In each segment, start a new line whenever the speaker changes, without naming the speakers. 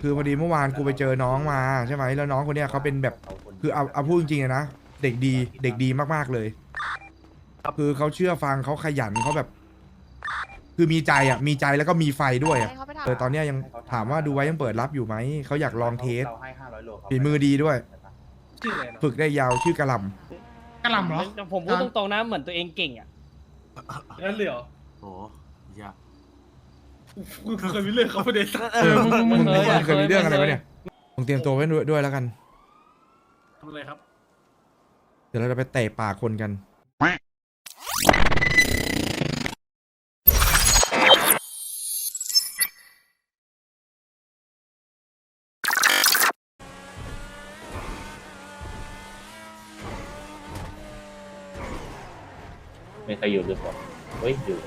คือพอดีเมื่อวานกูไปเจอน้องมาใช่ไหมแล้วน้องคนเนี้ยเขาเป็นแบบคือเอาเอาพูดจริงๆอะนะเด็กดีเด็กดีมากๆเลยคือเขาเชื่อฟังเขาขยันเขาแบบ คือมีใจอะมีใจแล้วก็มีไฟด้วยอะ
ให้เขาไปทำ
เออตอนเนี้ยยังถามว่าดูไว้ยังเปิดรับอยู่ไหมเขาอยากลองเทส
เราให้500โลเขา
ฝีมือดีด้วย
ชื่ออะไรนะ
ฝึกได้ยาวชื่อกระหล
กระหล่ำเหรอ
ผมพูดตรงๆนะเหมือนตัวเองเก่งอะ
งั้นเลยเหรอ
โอ้ยาก
กู เคยมีเรื่องเขาประเด็นำ
เออมึงมึงมึงมึงเคยมีเรื่องอะไรไหมเนี่ยมึงเตรียมตัวไว้ด้วยด้วยแล้วกัน
ทำอะไรครับ
เดี๋ยวเราจะไปเตะปากคนกัน
ไม่ใครอยู่หรือเปล่าเฮ้ยอยู่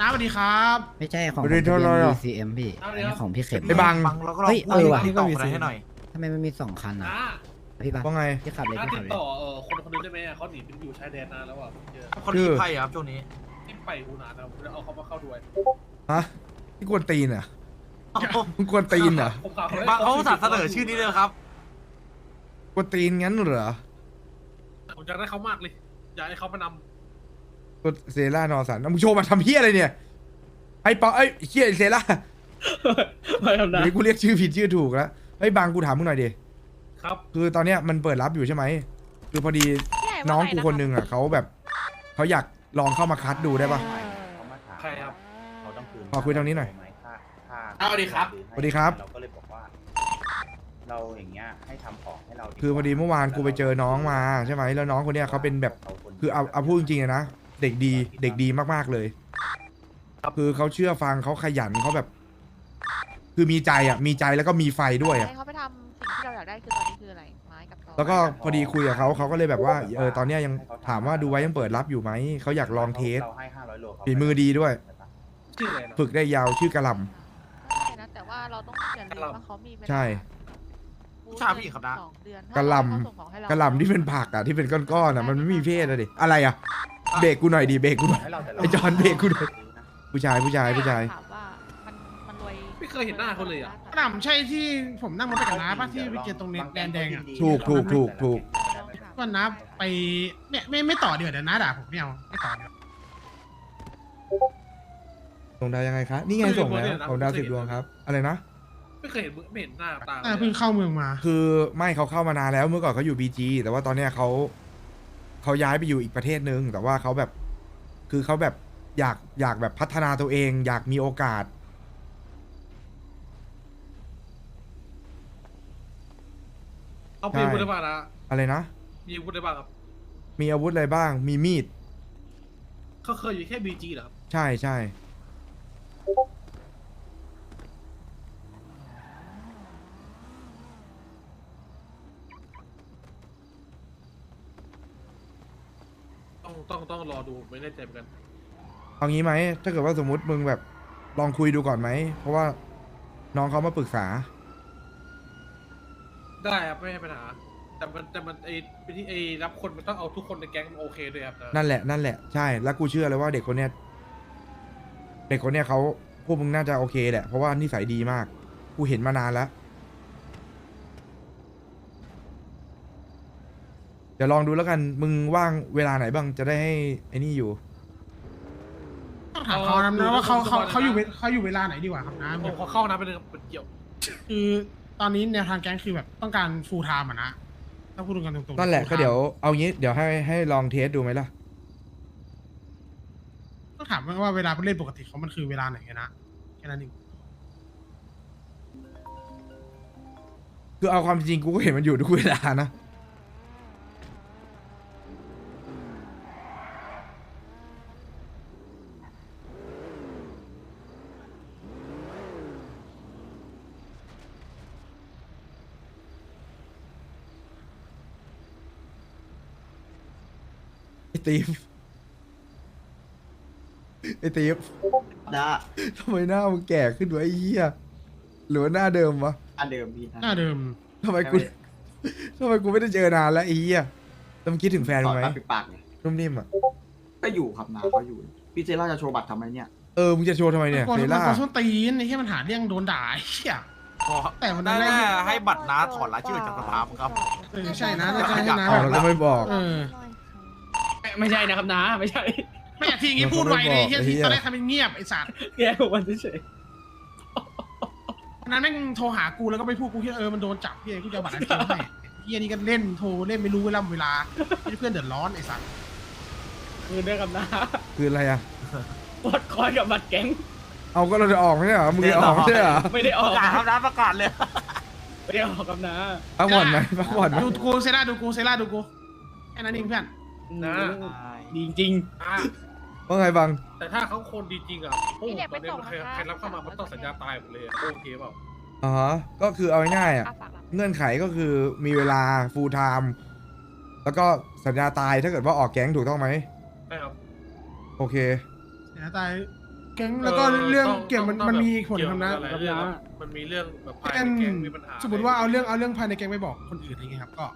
น้าสวัสดีครับ
ไม่ใช่ของ
ไม่ได้เท่าไหร่หรอ
ผม BCM พี่อันนี้ของพี่เข็ม
ไอ้บัง
ฟังแล้วก็ลอง
เฮ้ยเออว่ะ
ที่ต่อมาให้หน่อย
ทำไมมันมีสองคันอะ
น้า
พี่บัง
ว่าไง
พี่ขับเลย
น้า
พี่
ติ
ขั
ด
บเลย
ต่อเออคนคนนึงได้ไหมอะเขาหนีไปอยู่ชายแดนนานแล้วอะเจอ
คนที่ไพ่ครับช่วงนี้
ที่ไปอูนานนะผมจะเอาเขามาเข้าด้วย
ฮะนี่กวนตีนเหรอะมึงกวนตีนเหรอ
ผมข่าว
บางเขาอุตสาห์เสนอชื่อนี้เลยครับ
กวนตีนงั้นเหรอ
ผมอยากได้เขามากเลยอยากให้เขามาน
กดเซร่านอสันเอามึงโชว์มาทำเฮี้ยอะไรเนี่ยไอ้ปอไอ้เฮี้ยเซร่าำ
ไม่ทำ
เดี๋
ได้
ยวนี้กูเรียกชื่อผิดชื่อถูกแล้วเฮ้ยบางกูถามมึงหน่อยดิำ
ครับ
คือตอนเนี้ยมันเปิดรับอยู่ใช่ไหมคือพอดี
พี่ใหญ่ว่า
น้อง
ไะ
กูคนนึงอะเขาแบบเขาอยากลองเข้ามาคัดดูได้ปะ
เขามาถาม
ใครครับ
เขาต้องคืน
ขอคุยตรงนี้หน่อย
ค่าค่า
เอาสวัสดีครับ
สวัสดีครับ
เราก็เลยบอกว่าเราอย่างเงี้ยให้ทำของให้เรา
คือพอดีเมื่อวานกูไปเจอน้องมาใช่ไหมแล้วน้องคนเนี้ยเขาเป็นแบบ คือเอาเอาพูดจริงๆอะนะ เด็กดีเด็กดีมากๆเลย คือเขาเชื่อฟังเขาขยันเขาแบบ คือมีใจอะ มีใจแล้วก็มีไฟด้วยอะ
ให้เขาไปทำสิ่งที่เราอยากได้คือตอนนี้คืออะไรไม้กับตอ
แล้วก็พอดีคุยกับเขาเขาก็เลยแบบว่าเออตอนเนี้ยยังถามว่าดูไว้ยังเปิดรับอยู่ไหมเขาอยากลองเทส
เราให้500โลเขา
ฝีมือดีด้วย
ชื่ออะไรนะ
ฝึกได้ยาวชื่อกระหล
ได้นะแต่ว่าเราต้องอย่าลืมว่าเขามีเวลา
ใช่
บูธ
ใช่พี่ครับนะ
สองเดือน
กระหล่ำ
ถ้าเขาส่งของให้เาก
ระหลำที่เป็นผักอะที่เป็นก้อนๆอะมันไม่มีเพศอะดิอะไรอะ เบรกกูหน่อยดิเบรกกูหน่อย
ให้เราแต่เรา
ไอ้จอนเบรกกูหน่อยผู้ชายผู้ชายผู้ชาย
ถามว่ามันมันรวย
ไม่เคยเห็นหน้าเขาเลยอะ
กระหล่ำใช่ที่ผมนั่งรถไปกับน้าป่ะที่ไปเจอตรงเน็ตแดนแดงอะ
ถูกถูกถูกถูก
ก็น้าไปเนี่ยไม่ไม่ต่อเดี๋ยวเดี๋ยวน้าด่าผมไม่เอาไม่ต่อเดี๋ยว
ส่งดาวยังไงคะนี่ไงส่งแล้วของดาวสิบดวงครับ อะไรนะ
ไม่เคยเห็นมึงไม่เห็นหน้าตา
อ่าเพิ่งเข้าเมืองมา
คือไม่เขาเข้ามานานแล้วเมื่อก่อนเขาอยู่บีจีแต่ว่าตอนเนี้ยเขา เขาย้ายไปอยู่อีกประเทศนึง แต่ว่าเขาแบบ คือเขาแบบอยากอยากแบบพัฒนาตัวเอง อยากมีโอกาส
เขามีอาวุธได้บ้างนะ
อะไรนะ
มีอาวุธได้บ้างครับ
มีอาวุธอะไรบ้าง มีมีด
เขาเคยอยู่แค่บีจีเหรอครับ
ใช่ใช่
ต้องต้องต้องรอดูไม่แน่ใจเหมือนกัน
เอางี้ไหม ถ้าเกิดว่าสมมุติมึงแบบลองคุยดูก่อนไหม เพราะว่าน้องเขามาปรึกษา
ได้ครับไม่ให้ปัญหา แต่มันแต่มันไอเป็นที่ไอรับคนมันต้องเอาทุกคนในแก๊งมาโอเคด้วยครับนะ
นั่นแหละ นั่นแหละ ใช่ แล้วกูเชื่อเลยว่าเด็กคนเนี้ย เด็กคนเนี้ยเขาพวกมึงน่าจะโอเคแหละ เพราะว่านิสัยดีมาก กูเห็นมานานแล้ว ดี๋ยวลองดูแล้วกัน มึงว่างเวลาไหนบ้างจะได้ให้ไอ้นี่อยู่
ต้องถามเขานะว่าเขาเขาเขาอยู่เวเขาอยู่เวลาไหนดีกว่าครับนะ
ผมขอเข้านะเป็นงเป็นเกี่ยว
คือตอนนี้แนวทางแก๊งคือแบบต้องการฟูลไทม์อะนะถ้าพูดกันตรงๆ
นั่นแหละ
full
ก็
time
เดี๋ยวเอางี้เดี๋ยวให้ให้ลองเทสดูไหมล่ะ
ต้องถามว่าเวลาเล่นปกติเขามันคือเวลาไหนกันนะแค่นั้นเอง
คือเอาความจริงกูก็เห็นมันอยู่ทุกเวลานะ ตีฟไอ้ตีฟ
นะ
ทำไมหน้ามึงแก่ขึ้นวะไอ้เหี้ยหรือว่าหน้าเดิมวะ
อันเดิมพี่นะ
หน้าเดิม
ทำไมกูทำไมกูไม่ได้เจอนานแล้วไอ้เหี้ยแล้วมึงคิดถึงแฟนมึงไหม
ตอนปิดปากไง
นุ่มนิ่มอะ
ก็อยู่ครับนาเขาอยู่ พี่เซล่าจะโชว์บัตรทำไมเนี่ย
เออ มึงจะโชว์ทำไมเนี่ย
คน
เซ
มัน
ล่า
คนส้นตีนไอ้ที่มันหาเรื่องโดนด่าไอ้เหี้ย
ขอ
แต่มัน
ได้
ได้
แน่ให้บัตรน้าถอนรายชื่อจากสภามั้งครับ
เออใช่นะน่าจะให้นะ
อ๋อแล้วก็ไม่บอก
เออ
ไม่ใช่นะครับน้าไม่ใช่
ไม่อยากทีอย่างงี้พูดไวเลยไอ้
ไอ้เหี้
ที่
ย
ตอนแรกทำเป็นเงียบไอ้สัตว์
แกผมวันเฉย
วันนั้นแม่งโทรหากูแล้วก็ไม่พูดกูคิดเออมันโดนจับพี่กูจะเอาบัตรนั้นคืนให้เฮียนี่ก็เล่นโทรเล่นไม่รู้เวลาเวลาให้เพื่อนเดือดร้อนไอ้สัตว์
คืนด้วยครับน้า
คืออะไรอะ
ปลดคอยกับบัตรแก๊ง
เอาก็เราจะออกไม่ใช่เหรอมึงจะออกไม่ใช่เหรอ
ไม่ได้
ป
ออ
ระ
ก
กาศครับน้าประกาศเลย
ไม่ได้ออกครับน้า
พักผ่อนไหมพักผ่อนไหม
ดูกูเซล่าดูกูเซล่าดูกูแค่นั้นเองเพื่อน
นะ ดีจริง
อะ
ว่าไงบัง
แต่ถ้าเขาคนดีจริงอะโอ้
พี่เด็ก
ต
ไป
อนนี้
ส่ง
มันใคร
นะคะ
ใครรับเข้ามามันต้องสัญญาตายหมดเลยอะโอเคเปล่า
อ๋อฮะก็คือเอาง่ายๆอะ
อะฝากรับ
เงื่อนไขก็คือมีเวลา full time แล้วก็สัญญาตายถ้าเกิดว่าออกแก๊งถูกต้องไหม
ใช่ครับ
โอเค
เสียตายแก๊งแล้วก็เรื่องเกี่ยวมัน
ต้อง
มันมี
แบบ
ผลทำนะ
เกี่ยวกับหลายเรื่องครับมันมีเรื่องแบบภาย
แก๊ง
ในแก๊งมีปัญหา
สมมติว่าเอาเรื่องเอาเรื่องภายในแก๊งไปบอกคนอื่นอะไรเงี้ยครับ ก็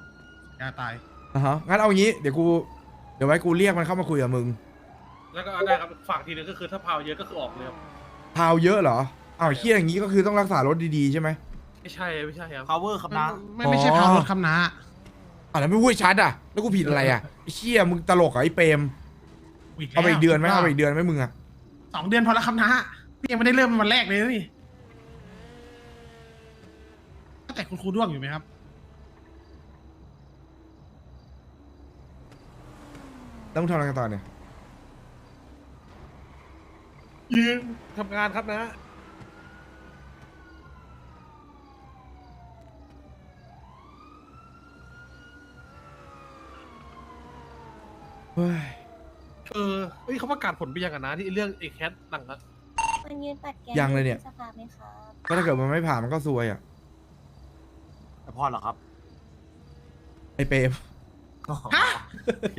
ยาตาย
อะฮะงั้นเอางี้เดี๋ยวกู เดี๋ยวไว้กูเรียกมันเข้ามาคุยกับมึง
แล้วก็เอาได้ครับฝากทีนึงก็คือถ้าพาวเยอะก็คือออกเลยครับ
พาวเยอะเหรออ้าวเฮียอย่างนี้ก็คือต้องรักษารถดีๆใช่ไหม
ไม่ใช่ไม่ใช่ครับ
power ครับน้า
ไม่ไม่ใช่
อ๋อ
พาวรถคำนา
อะแล้วไม่พูดชัดอะแล้วกูผิดอะไรอะไอ้เชี่ยมึงตลกเหรอไอ้เปรมเอาไปอีกเดือนไหมเอาไปอีกเดือนไหมมึงอะ
สองเดือนพอละคำนาพี่ยังไม่ได้เริ่มวันแรกเลยนะนี่แต่คุณครูด้วงอยู่ไหมครับ
แล้วมึงทำอะไรกันต่อเนี่ย
ยืนทำงานครับนะ
เฮ้ย
เออเฮ้ยเขาประกาศผลไปยังกันนะ ที่เรื่องไอ้แคทหลังอะ
มันยืนปัดแก
ยังเลยเนี่ย
สภาไหมครับ
ก็ถ้าเกิดมันไม่ผ่านมันก็ซวยอะ
แต่พอเหรอครับ
ไอ้เปรม
ฮะ
โอเค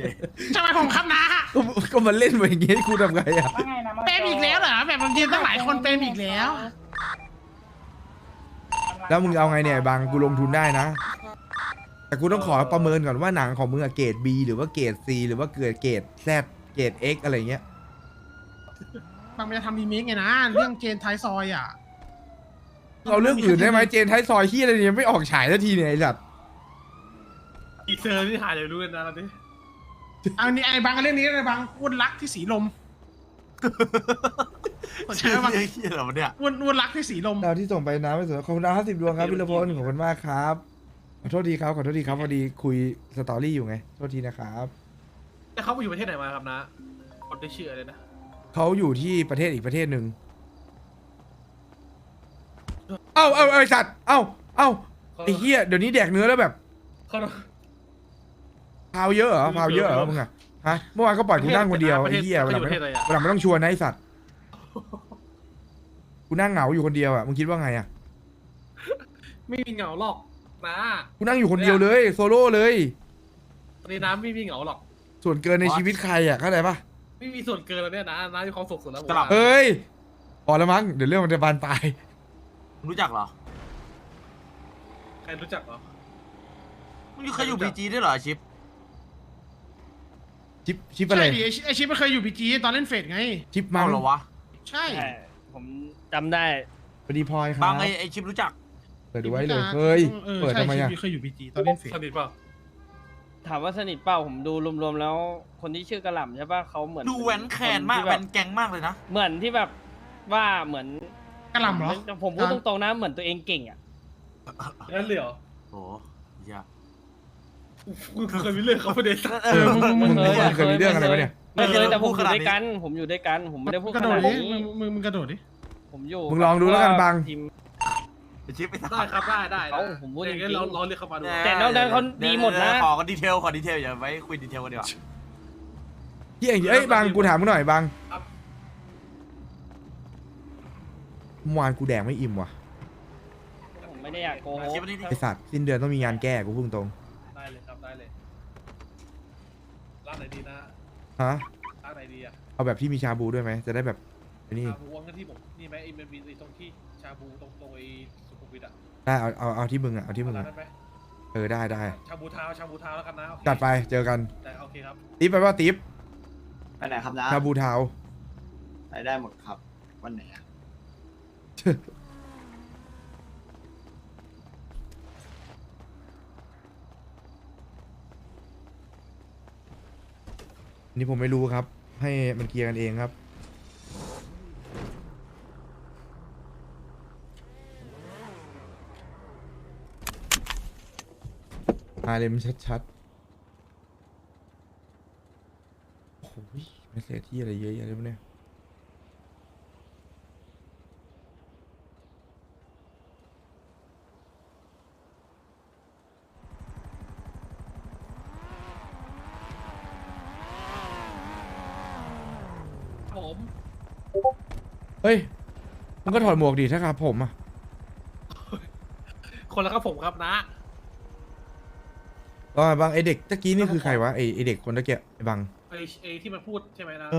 ทำไมผมคำนา
ก็ก็มันเล่นมาอย่างงี้กูทำไงอะ
ว่าไงนะ
เป็นอีกแล้วเหรอแบบมันยืนตั้งหลายคนเป็นอีกแล้ว
แล้วมึงเอาไงเนี่ยบางกูลงทุนได้นะ แต่กูต้องขอประเมินก่อนว่าหนังของมึงอะเกรด B หรือว่าเกรด C หรือว่าเกรดเกรด Z เกรด X อะไรเงี้ย
บางมันจะทำรีเมคไงนะเรื่องเจนท้ายซอยอะ
เราเรื่องอื่นได้ไหมเจนไทยซอยที่อะไรเนี่ยไม่ออกฉายสักทีเนี่ยไอ้สัตว์
อีเซอร์ที่หายเลยรู้กันนะเราดิ
เอานี่ไอ้บางเรื่องนี้เลยบางอ้วนรักที่สีลมสนใจ
ชื่อ
ไหมบาง
เหี้ยเหรอวะเนี่ย
อ้วนอ้วนรักที่สีลม
ดาวที่ส่งไปน้ำไปสวยขอบคุณดาวห้าสิบดวงครับพิรพลขอบคุณมากครับขอโทษทีครับขอโทษทีครับพอดีคุยสตอรี่อยู่ไงโทษทีนะครับ
แต่เขาไปอยู่ประเทศไหนมาครับนะคนได้ชื่ออะไรนะ
เขาอยู่ที่ประเทศอีกประเทศหนึ่งเอ้าเอ้าเอ้าไอ้สัตว์เอ้าเอ้าไอ้เหี้ยเดี๋ยวนี้แดกเนื้อแล้วแบบ
เขา
พาวเยอะเหรอพาวเยอะเหรอมึงอะฮะเมื่อวานก็ปล่อยกูนั่งคนเดียวไอ้เหี้ย
เขา
วันห
อ
ลัง
ยู่ป
ไม่
ระเทศอะไรอะ
วันหลังไม่ต้องชวนนะไอ้สัตว์กูนั่งเหงาอยู่คนเดียวอะมึงคิดว่าไงอะ
ไม่มีเหงาหรอกนะ
กูนั่งอยู่คนเดียวเลย โซโล่เลย
ตอนนี้น้ำไม่มีเหงาหรอก
ส่วนเกินในชีวิตใครอะเข้าใจปะ
ไม่มีส่วนเกินแล้วเนี่ยนะน้ามีความสุขสุดแล้วผม
สลับ
ว่า
เอ้ยพอแล้วมั้งเดี๋ยวเรื่องมันจะบานปลาย
รู้จักเหรอ
ใครรู้จักเหรอ
มึงเคยอยู่บีจีด้วยเหรอชิป
ชิปชิปอะไร
ใช่ดิไอ้ชิไอชิปมันเคยอยู่พีจีตอนเล่นเฟดไง
ชิปมั
เอา
ง
เหรอวะ
ใช่
ใช่ผมจำได้
สวัสดีพลอยครับ
บางไอไอชิปรู้จัก
เปิดดูไว้เลยเฮ้ย
ออ
เปิด
ใช่
ทำไมอะ
ชิปเคยอยู่พีจีตอนเล่นเฟด
สนิทเปล่า
ถามว่าสนิทเปล่าผมดูรวมๆแล้ว คนที่ชื่อกระหล่ำใช่ป่ะเขาเหมือน
ดูแหวนแขนมาก
ค
แหว
ที่
น
บบ
แกงมากเลยนะ
เหมือนที่แบบว่าเหมือน
กระหล่ำเหรอ
ผมพูดตรงๆนะเหมือนตัวเองเก่งอะ
นั่นเลยเหรอ
โอ้ยย
กู เคยมีเรื่องเขาประเด็น
เออมึงมึง
เค
มึง
ย
เคยมีเรื่องอะไรปะเนี่ย
ไม่เคยแต่ผมอ
พูดข
ยู่
นาด
ด้วย
นี้
กัน ผมอยู่ด้วยกัน ผมไม่ได้พูด
กระ
ข
โด
นา
ด
ด
ดิ
นี้
มึงมึงมึงกระโดดดิ
ผมอยู่
มึงลองดูแล้วกันบัง
ทีม
ไอชิปไป
ได้ครับได้ได้
เอ้าผมพูดจริงๆ
งั้นเราเราเรียกเขามาดู
แต่นอกนั้นเขาดีหมดนะ
ขอกันดีเทลขอดีเทลอย่าไว้คุยดีเทลกันดีกว่า
ที่เองเอ้ยบางกูถามมึงหน่อยบาง
ครับ
เมื่อวานกูแดงไม่อิ่มว่ะ
ผมไม่ได้อยากโกห
ชิป
ก
อันนี้ดิ
ไอสัตว์สิ้นเดือนต้องมีงานแก้กูพูดตรง
ได้เลยครับได้เลยร้าน ไหนดีนะ
ฮะ
ร้านไหนดีอะ
เอาแบบที่มีชาบูด้วยไหมจะได้แบบไอ้นี่
ชาบูว่างที่ผมนี่ไหมไอ้มันมีไอ้ตรงที่ชาบูตรงตรงไอ้สุขุมวิทอะ
ได้เอาเอาเอาที่มึงอะเอาที่มึง
ร้าน
อะ
นั้นไหม
เออได้ได้
ชาบูเท้าชาบูเท้าแล้วกันนะโอเค
จัดไปเจอกัน
แต่โอเคครับ
ติ๊บไปว่าติ๊บ
ไปไหนครับนะ
ชาบูเทา
ได้หมดครับวันไหนอะ
นี่ผมไม่รู้ครับ ให้มันเคลียร์กันเองครับ ฮาเลมชัดๆ โอ้ยเมสเซจที่อะไรเยอะแยะเลยเนี่ย
ผม
เฮ้ยมันก็ถอดหมวกดิถ้าครับผมอะ
คนละครับผมครับนะ
ว่าบางไอเด็กตะกี้นี่คือใครวะไอไอเด็กคนตะเกียไอบัง
ไอไอที่มันพูดใช่ไหมนะ
เออ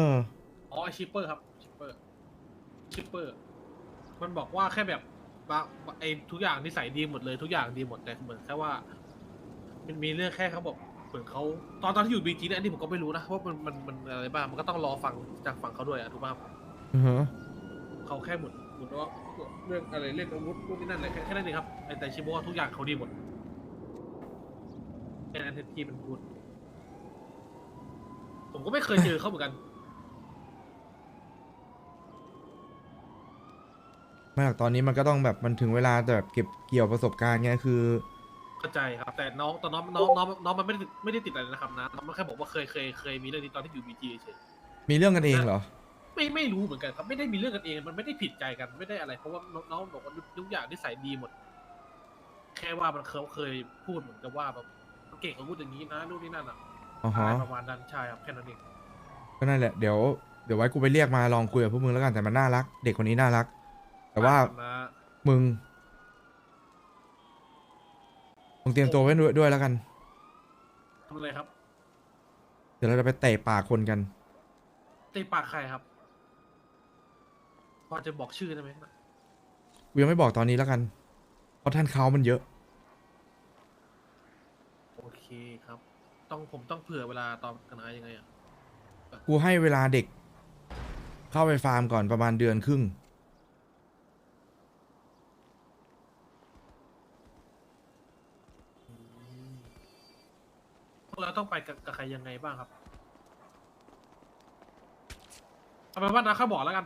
อ๋อไอชิปเปอร์ครับชิปเปอร์ชิปเปอร์ มันบอกว่าแค่แบบว่าไอทุกอย่างนิสัยดีหมดเลยทุกอย่างดีหมดแต่เหมือนแค่ว่า มันมีเรื่องแค่เขาบอกเหมือนเขาตอนตอนที่อยู่บีจีเนี่ยอันนี้ผมก็ไม่รู้นะว่ามันมันมันอะไรบ้างมันก็ต้องรอฟังจากฝั่งเขาด้วยอะถูกป่ะครับ
อือฮะ
เขาแค่เหมือนเหมือนว่าเรื่องอะไรเล่นอาวุธนู่นนี่นั่นอะไรแค่แค่นั้นเองครับไอ้แต่ชิโบะทุกอย่างเขาดีหมดแค่นั้นที่มันพูดผมก็ไม่เคยเจอเขาเหมือนกัน
ไม่หรอกตอนนี้มันก็ต้องแบบมันถึงเวลาแต่แบบเก็บเกี่ยวประสบการณ์ไงคือ
เข้าใจครับ แต่น้องตอนน้องน้องน้องน้องมันไม่ได้ติดไม่ได้ติดอะไรนะครับนะน้องมันแค่บอกว่าเคยเคยเคยมีเรื่องนี้ตอนที่อยู่บีจีเฉย
มีเรื่องกันเองเหรอ
ไม่ไม่รู้เหมือนกันครับไม่ได้มีเรื่องกันเอง มันไม่ได้ผิดใจกันไม่ได้อะไร เพราะว่าน้องบอกว่าทุกอย่างนิสัยดีหมด แค่ว่ามันเคยเคยพูดเหมือนกับว่าแบบเก่งเขาพูดอย่างนี้นะนู่นนี่นั่นอะ
อ๋อฮะ
อะไรประมาณนั้นใช่ครับแค่นั้นเอง
ก็นั่นแหละเดี๋ยวเดี๋ยวไว้กูไปเรียกมาลองคุยกับพวกมึงแล้วกันแต่มันน่ารัก เด็กคนนี้น่ารัก แต่ว่า
นะ
มึงมึงเตรียมตัวไว้ด้วยด้วยแล้วกัน
ทำอะไรครับ
เดี๋ยวเราจะไปเตะปากคนกัน
ตีปากใครครับ พอจะบอกชื่อได้ไหม
กูยังไม่บอกตอนนี้แล้วกัน เพราะท่านเขามันเยอะ
โอเคครับ ต้องผมต้องเผื่อเวลาตอนกันนะยังไงอะ
กูให้เวลาเด็ก เข้าไปฟาร์มก่อนประมาณเดือนครึ่ง
พวกเราต้องไปกับกับใครยังไงบ้างครับ เอาเป็นว่านะเขาบอกแล้วกัน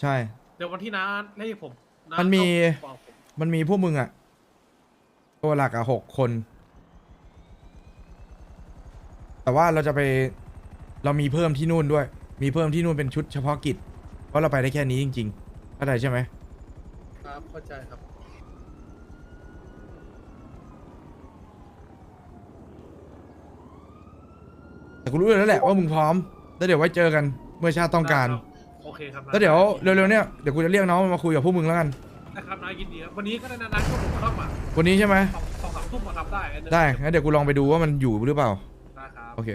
ใช่
เดี๋ยววันที่น้าให้ผมน้า
มันมี
ต้องบอกผม
มันมีพวกมึงอะตัวหลักอะหกคน แต่ว่าเราจะไปเรามีเพิ่มที่นู่นด้วย มีเพิ่มที่นู่นเป็นชุดเฉพาะกิจ เพราะเราไปได้แค่นี้จริงๆเข้าใจใช่ไหม
ครับเข้าใจครับ
แต่กูรู้อยู่แล้วแหละว่ามึงพร้อม แล้วเดี๋ยวไว้เจอกันเมื่อชาติต้องการ
โอ เคครับนะ
แล้วเดี๋ยวเร็วๆเนี่ยเดี๋ยวกูจะเรียกน้องมาคุยกับพวกมึงแล้วกัน
นะครับน้ายินดีครับวันนี้ก็ได้นะน้าก็ผมเข้ามา
วันนี้ใช่ไหม
สองสองสามทุ่มมาครับได้
ได้งั้นเดี๋ยวกูลองไปดูว่ามันอยู่หรือเปล่า
นะครับ
โอเค